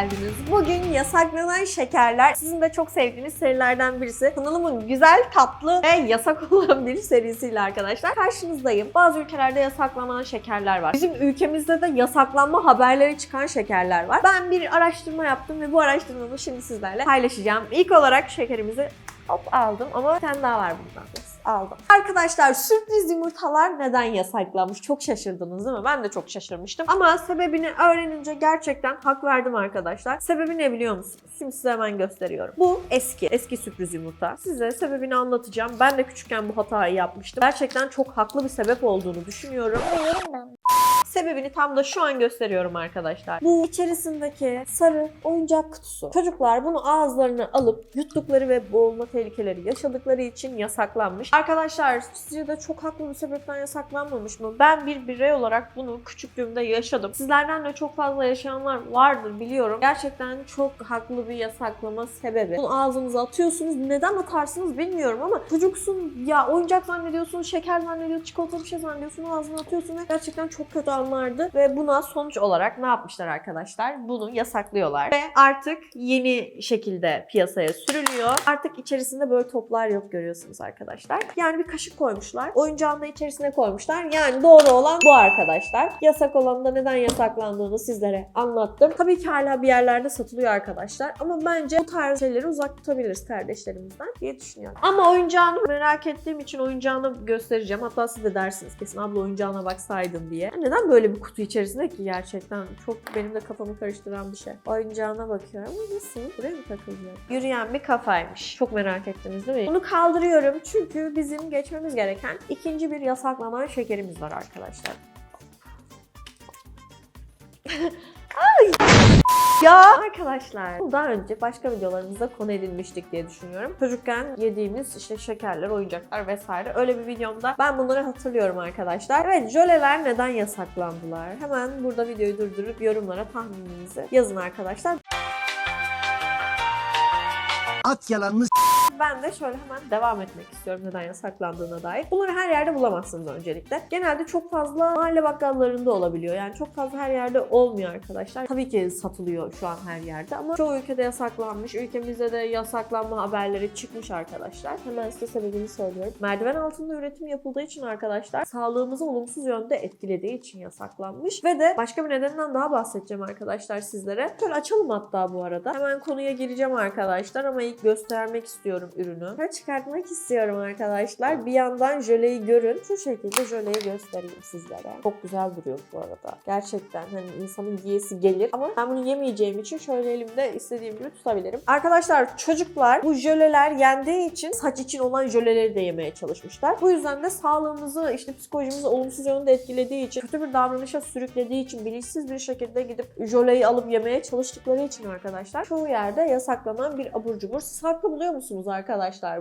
Geldiniz. Bugün yasaklanan şekerler sizin de çok sevdiğiniz serilerden birisi. Kanalımın güzel, tatlı ve yasak olan bir serisiyle arkadaşlar karşınızdayım. Bazı ülkelerde yasaklanan şekerler var. Bizim ülkemizde de yasaklanma haberleri çıkan şekerler var. Ben bir araştırma yaptım ve bu araştırmamı şimdi sizlerle paylaşacağım. İlk olarak şekerimizi hop aldım ama bir tane daha var bundan. Aldım. Arkadaşlar sürpriz yumurtalar neden yasaklanmış? Çok şaşırdınız değil mi? Ben de çok şaşırmıştım. Ama sebebini öğrenince gerçekten hak verdim arkadaşlar. Sebebi ne biliyor musunuz? Şimdi size hemen gösteriyorum. Bu eski, eski sürpriz yumurta. Size sebebini anlatacağım. Ben de küçükken bu hatayı yapmıştım. Gerçekten çok haklı bir sebep olduğunu düşünüyorum. Sebebini tam da şu an gösteriyorum arkadaşlar. Bu içerisindeki sarı oyuncak kutusu. Çocuklar bunu ağızlarına alıp yuttukları ve boğulma tehlikeleri yaşadıkları için yasaklanmış. Arkadaşlar sizce de çok haklı bir sebepten yasaklanmamış mı? Ben bir birey olarak bunu küçüklüğümde yaşadım. Sizlerden de çok fazla yaşayanlar vardır biliyorum. Gerçekten çok haklı bir yasaklama sebebi. Bunu ağzınıza atıyorsunuz. Neden atarsınız bilmiyorum ama çocuksun ya oyuncak zannediyorsun, şeker zannediyorsun, çikolata bir şey zannediyorsun ağzına atıyorsun ve gerçekten çok kötü anlardı. Ve buna sonuç olarak ne yapmışlar arkadaşlar? Bunu yasaklıyorlar. Ve artık yeni şekilde piyasaya sürülüyor. Artık içerisinde böyle toplar yok görüyorsunuz arkadaşlar. Yani bir kaşık koymuşlar. Oyuncağını da içerisine koymuşlar. Yani doğru olan bu arkadaşlar. Yasak olan da neden yasaklandığını sizlere anlattım. Tabii ki hala bir yerlerde satılıyor arkadaşlar. Ama bence bu tarz şeyleri uzak tutabiliriz kardeşlerimizden diye düşünüyorum. Ama oyuncağını merak ettiğim için oyuncağını göstereceğim. Hatta siz de dersiniz kesin abla oyuncağına baksaydın diye. Neden böyle bir kutu içerisinde ki gerçekten çok benim de kafamı karıştıran bir şey. Oyuncağına bakıyorum ama nasıl? Buraya mı takılıyor? Yürüyen bir kafaymış. Çok merak ettiniz değil mi? Bunu kaldırıyorum çünkü bizim geçmemiz gereken ikinci bir yasaklanan şekerimiz var arkadaşlar. Ya arkadaşlar bu daha önce başka videolarımızda konu edilmiştik diye düşünüyorum. Çocukken yediğimiz işte şekerler, oyuncaklar vesaire öyle bir videomda ben bunları hatırlıyorum arkadaşlar. Evet jöleler neden yasaklandılar? Hemen burada videoyu durdurup yorumlara tahmininizi yazın arkadaşlar. At yalanını Ben de şöyle hemen devam etmek istiyorum neden yasaklandığına dair. Bunları her yerde bulamazsınız öncelikle. Genelde çok fazla mahalle bakkallarında olabiliyor. Yani çok fazla her yerde olmuyor arkadaşlar. Tabii ki satılıyor şu an her yerde ama çoğu ülkede yasaklanmış. Ülkemizde de yasaklanma haberleri çıkmış arkadaşlar. Hemen size sebebini söylüyorum. Merdiven altında üretim yapıldığı için arkadaşlar sağlığımızı olumsuz yönde etkilediği için yasaklanmış. Ve de başka bir nedeninden daha bahsedeceğim arkadaşlar sizlere. Şöyle açalım hatta bu arada. Hemen konuya gireceğim arkadaşlar ama ilk göstermek istiyorum ürünü. Şöyle çıkartmak istiyorum arkadaşlar. Bir yandan jöleyi görün. Şu şekilde jöleyi göstereyim sizlere. Çok güzel duruyor bu arada. Gerçekten hani insanın yiyesi gelir. Ama ben bunu yemeyeceğim için şöyle elimde istediğim gibi tutabilirim. Arkadaşlar çocuklar bu jöleler yendiği için saç için olan jöleleri de yemeye çalışmışlar. Bu yüzden de sağlığımızı işte psikolojimizi olumsuz yönde etkilediği için kötü bir davranışa sürüklediği için bilinçsiz bir şekilde gidip jöleyi alıp yemeye çalıştıkları için arkadaşlar çoğu yerde yasaklanan bir abur cubur. Siz haklı buluyor musunuz arkadaşlar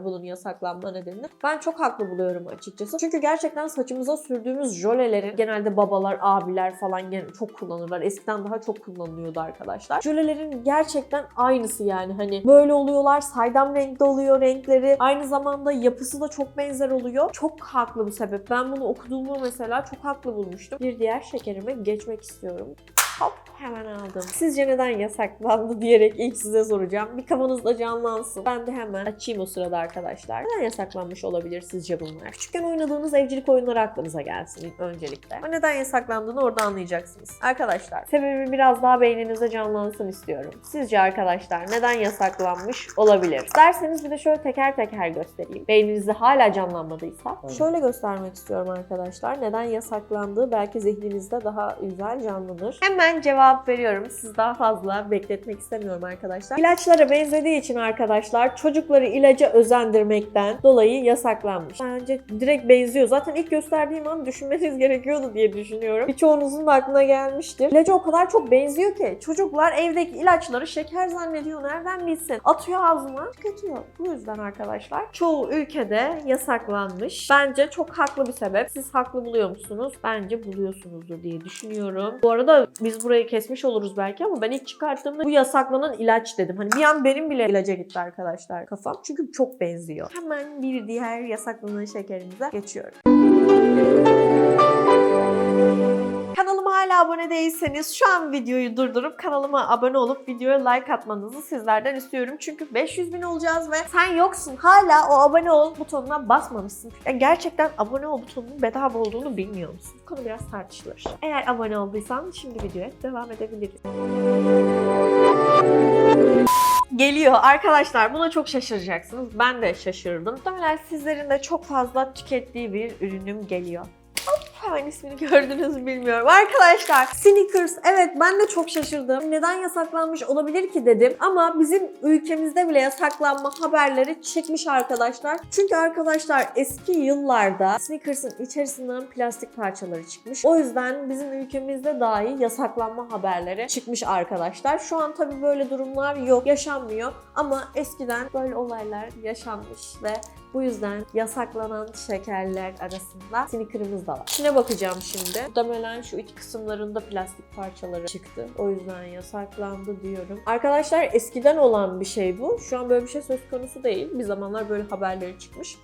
bunun yasaklanma nedenini? Ben çok haklı buluyorum açıkçası. Çünkü gerçekten saçımıza sürdüğümüz jölelerin genelde babalar, abiler falan gene çok kullanırlar. Eskiden daha çok kullanılıyordu arkadaşlar. Jölelerin gerçekten aynısı yani hani böyle oluyorlar. Saydam renkte oluyor renkleri. Aynı zamanda yapısı da çok benzer oluyor. Çok haklı bu sebep. Ben bunu okuduğumu mesela çok haklı bulmuştum. Bir diğer şekerime geçmek istiyorum. Hop hemen aldım. Sizce neden yasaklandı diyerek ilk size soracağım. Bir kafanızda canlansın. Ben de hemen açayım o sırada arkadaşlar. Neden yasaklanmış olabilir sizce bunlar? Küçükken oynadığınız evcilik oyunları aklınıza gelsin öncelikle. Ama neden yasaklandığını orada anlayacaksınız. Arkadaşlar sebebi biraz daha beyninizde canlansın istiyorum. Sizce arkadaşlar neden yasaklanmış olabilir? İsterseniz bir de şöyle teker teker göstereyim. Beyninizde hala canlanmadıysa. Şöyle göstermek istiyorum arkadaşlar. Neden yasaklandığı belki zihninizde daha güzel canlanır. Hemen cevap veriyorum. Siz daha fazla bekletmek istemiyorum arkadaşlar. İlaçlara benzediği için arkadaşlar çocukları ilaca özendirmekten dolayı yasaklanmış. Bence direkt benziyor. Zaten ilk gösterdiğim an düşünmeniz gerekiyordu diye düşünüyorum. Birçoğunuzun da aklına gelmiştir. İlaca o kadar çok benziyor ki çocuklar evdeki ilaçları şeker zannediyor. Nereden bilsin? Atıyor ağzına, tüketiyor. Bu yüzden arkadaşlar çoğu ülkede yasaklanmış. Bence çok haklı bir sebep. Siz haklı buluyor musunuz? Bence buluyorsunuzdur diye düşünüyorum. Bu arada biz burayı kesmiş oluruz belki ama ben ilk çıkarttığımda bu yasaklanan ilaç dedim. Hani bir an benim bile ilaca gitti arkadaşlar kafam. Çünkü çok benziyor. Hemen bir diğer yasaklanan şekerimize geçiyorum. Abone değilseniz şu an videoyu durdurup kanalıma abone olup videoya like atmanızı sizlerden istiyorum. Çünkü 500 bin olacağız ve sen yoksun. Hala o abone ol butonuna basmamışsın. Ya gerçekten abone ol butonunun bedava olduğunu bilmiyor musun? Konu biraz tartışılır. Eğer abone olduysan şimdi videoya devam edebiliriz. Geliyor arkadaşlar buna çok şaşıracaksınız. Ben de şaşırdım. Muhtemelen sizlerin de çok fazla tükettiği bir ürünüm geliyor. Hemen ismini gördünüz mü bilmiyorum. Arkadaşlar Snickers evet ben de çok şaşırdım. Neden yasaklanmış olabilir ki dedim. Ama bizim ülkemizde bile yasaklanma haberleri çıkmış arkadaşlar. Çünkü arkadaşlar eski yıllarda Snickers'ın içerisinden plastik parçaları çıkmış. O yüzden bizim ülkemizde dahi yasaklanma haberleri çıkmış arkadaşlar. Şu an tabii böyle durumlar yok, yaşanmıyor. Ama eskiden böyle olaylar yaşanmış ve bu yüzden yasaklanan şekerler arasında Snicker'ımız da var. İçine bakacağım şimdi. Muhtemelen şu iç kısımlarında plastik parçaları çıktı. O yüzden yasaklandı diyorum. Arkadaşlar eskiden olan bir şey bu. Şu an böyle bir şey söz konusu değil. Bir zamanlar böyle haberleri çıkmış.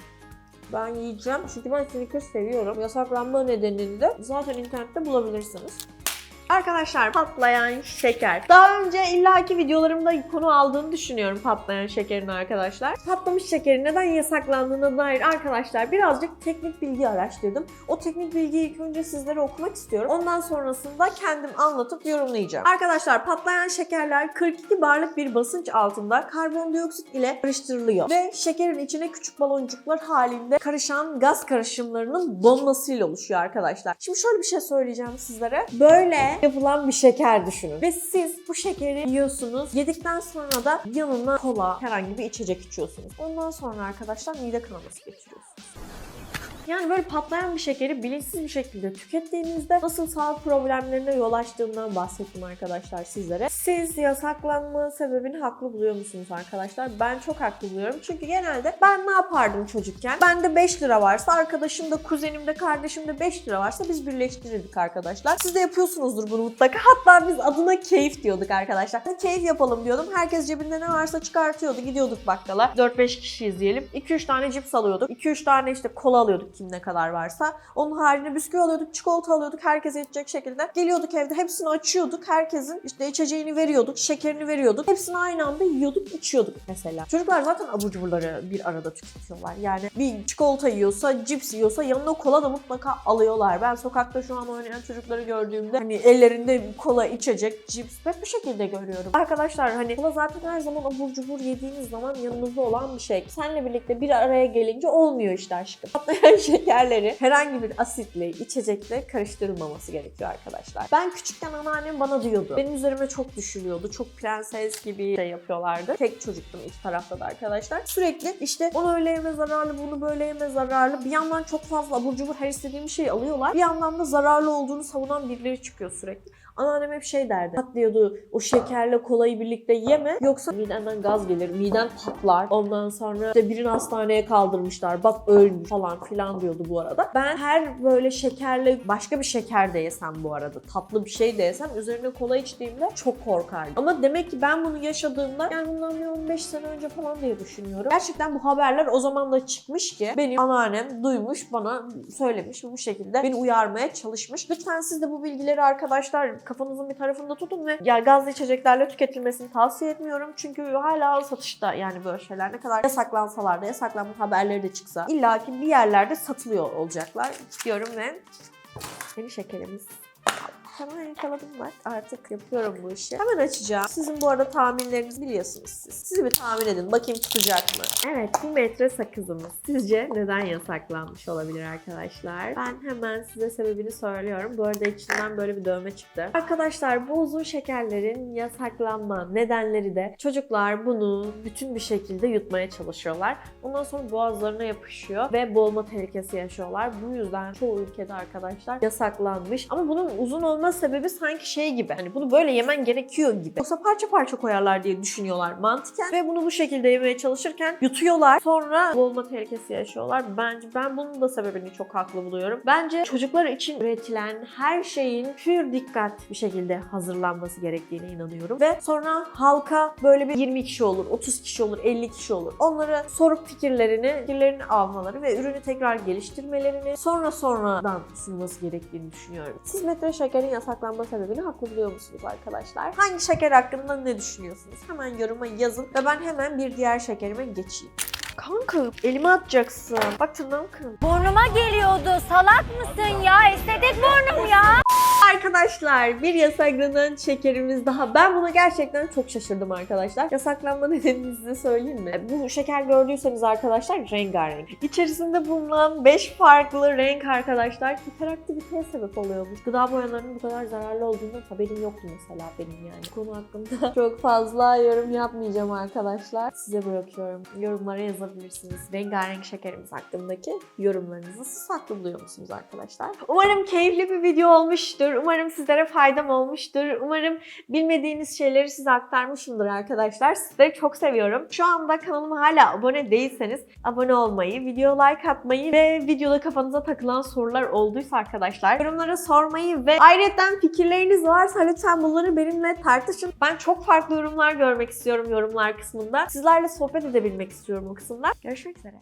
Ben yiyeceğim çünkü ben Snickers seviyorum. Yasaklanma nedenini de zaten internette bulabilirsiniz. Arkadaşlar patlayan şeker. Daha önce illaki videolarımda konu aldığını düşünüyorum patlayan şekerin arkadaşlar. Patlamış şekerin neden yasaklandığına dair arkadaşlar birazcık teknik bilgi araştırdım. O teknik bilgiyi ilk önce sizlere okumak istiyorum. Ondan sonrasında kendim anlatıp yorumlayacağım. Arkadaşlar patlayan şekerler 42 barlık bir basınç altında karbondioksit ile karıştırılıyor. Ve şekerin içine küçük baloncuklar halinde karışan gaz karışımlarının donmasıyla oluşuyor arkadaşlar. Şimdi şöyle bir şey söyleyeceğim sizlere. Böyle yapılan bir şeker düşünün. Ve siz bu şekeri yiyorsunuz. Yedikten sonra da yanına kola, herhangi bir içecek içiyorsunuz. Ondan sonra arkadaşlar mide kanaması geçiriyorsunuz. Yani böyle patlayan bir şekeri bilinçsiz bir şekilde tükettiğinizde nasıl sağlık problemlerine yol açtığından bahsettim arkadaşlar sizlere. Siz yasaklanma sebebini haklı buluyor musunuz arkadaşlar? Ben çok haklı buluyorum. Çünkü genelde ben ne yapardım çocukken? Bende 5 lira varsa, arkadaşımda, kuzenimde, kardeşimde 5 lira varsa biz birleştirirdik arkadaşlar. Siz de yapıyorsunuzdur bunu mutlaka. Hatta biz adına keyif diyorduk arkadaşlar. Keyif yapalım diyordum. Herkes cebinde ne varsa çıkartıyordu. Gidiyorduk bakkala. 4-5 kişiyiz diyelim. 2-3 tane cips alıyorduk. 2-3 tane işte kola alıyorduk kim ne kadar varsa. Onun haricinde bisküvi alıyorduk, çikolata alıyorduk herkese yetecek şekilde. Geliyorduk evde hepsini açıyorduk. Herkesin işte içeceğini veriyorduk, şekerini veriyorduk. Hepsini aynı anda yiyorduk, içiyorduk mesela. Çocuklar zaten abur cuburları bir arada tüketiyorlar. Yani bir çikolata yiyorsa, cips yiyorsa yanına kola da mutlaka alıyorlar. Ben sokakta şu an oynayan çocukları gördüğümde hani ellerinde kola, içecek, cips hep bu şekilde görüyorum. Arkadaşlar hani kola zaten her zaman abur cubur yediğiniz zaman yanınızda olan bir şey. Seninle birlikte bir araya gelince olmuyor işte aşkım. Patlayan şekerleri herhangi bir asitle, içecekle karıştırılmaması gerekiyor arkadaşlar. Ben küçükken anneannem bana diyordu. Benim üzerime çok düşülüyordu. Çok prenses gibi şey yapıyorlardı. Tek çocuktum iki tarafta da arkadaşlar. Sürekli işte onu öyle yeme zararlı, bunu böyle yeme zararlı. Bir yandan çok fazla abur cubur her istediğim şeyi alıyorlar. Bir yandan da zararlı olduğunu savunan birileri çıkıyor sürekli. Anneannem hep şey derdi. Patlıyordu o şekerle kolayı birlikte yeme yoksa midenden gaz gelir, miden patlar. Ondan sonra işte birini hastaneye kaldırmışlar. Bak ölmüş falan filan diyordu bu arada. Ben her böyle şekerle başka bir şeker de yesem bu arada tatlı bir şey de yesem üzerine kola içtiğimde çok korkardım. Ama demek ki ben bunu yaşadığımda yani bundan bir 15 sene önce falan diye düşünüyorum. Gerçekten bu haberler o zaman da çıkmış ki benim anneannem duymuş bana söylemiş bu şekilde beni uyarmaya çalışmış. Lütfen siz de bu bilgileri arkadaşlar kafanızın bir tarafında tutun ve ya gazlı içeceklerle tüketilmesini tavsiye etmiyorum. Çünkü hala satışta yani böyle şeyler ne kadar yasaklansalar da yasaklanma haberleri de çıksa illaki bir yerlerde satılıyor olacaklar diyorum ve yeni şekerimiz. Hemen yakaladım bak. Artık yapıyorum bu işi. Hemen açacağım. Sizin bu arada tahminlerinizi biliyorsunuz siz. Siz bir tahmin edin. Bakayım tutacak mı? Evet bu metre sakızımız. Sizce neden yasaklanmış olabilir arkadaşlar? Ben hemen size sebebini söylüyorum. Bu arada içinden böyle bir dövme çıktı. Arkadaşlar bu uzun şekerlerin yasaklanma nedenleri de çocuklar bunu bütün bir şekilde yutmaya çalışıyorlar. Ondan sonra boğazlarına yapışıyor ve boğulma tehlikesi yaşıyorlar. Bu yüzden çoğu ülkede arkadaşlar yasaklanmış. Ama bunun uzun olma sebebi sanki şey gibi. Hani bunu böyle yemen gerekiyor gibi. Yoksa parça parça koyarlar diye düşünüyorlar mantıken. Ve bunu bu şekilde yemeye çalışırken yutuyorlar. Sonra boğulma tehlikesi yaşıyorlar. Bence ben bunun da sebebini çok haklı buluyorum. Bence çocuklar için üretilen her şeyin pür dikkat bir şekilde hazırlanması gerektiğine inanıyorum. Ve sonra halka böyle bir 20 kişi olur, 30 kişi olur, 50 kişi olur. Onlara sorup fikirlerini, fikirlerini almaları ve ürünü tekrar geliştirmelerini sonra sonradan sunması gerektiğini düşünüyorum. Siz metre şekerin yasaklanma sebebini haklı buluyor musunuz arkadaşlar? Hangi şeker hakkında ne düşünüyorsunuz? Hemen yoruma yazın ve ben hemen bir diğer şekerime geçeyim. Kanka elime atacaksın. Bak tırnağım kırıldı. Burnuma geliyordu. Salak mısın ya? Estetik burnum ya. Arkadaşlar bir yasaklanan şekerimiz daha. Ben buna gerçekten çok şaşırdım arkadaşlar. Yasaklanma nedenini size söyleyeyim mi? Bu şeker gördüyseniz arkadaşlar rengarenk. İçerisinde bulunan 5 farklı renk arkadaşlar hiperaktiviteye sebep oluyormuş. Gıda boyalarının bu kadar zararlı olduğundan haberim yoktu mesela benim yani. Konu hakkında çok fazla yorum yapmayacağım arkadaşlar. Size bırakıyorum. Yorumlara yazabilirsiniz. Rengarenk şekerimiz hakkındaki yorumlarınızı siz haklı buluyor musunuz arkadaşlar? Umarım keyifli bir video olmuştur. Umarım sizlere faydam olmuştur. Umarım bilmediğiniz şeyleri size aktarmışımdır arkadaşlar. Sizleri çok seviyorum. Şu anda kanalıma hala abone değilseniz abone olmayı, video like atmayı ve videoda kafanıza takılan sorular olduysa arkadaşlar yorumlara sormayı ve ayrıca fikirleriniz varsa lütfen bunları benimle tartışın. Ben çok farklı yorumlar görmek istiyorum yorumlar kısmında. Sizlerle sohbet edebilmek istiyorum o kısımda. Görüşmek üzere.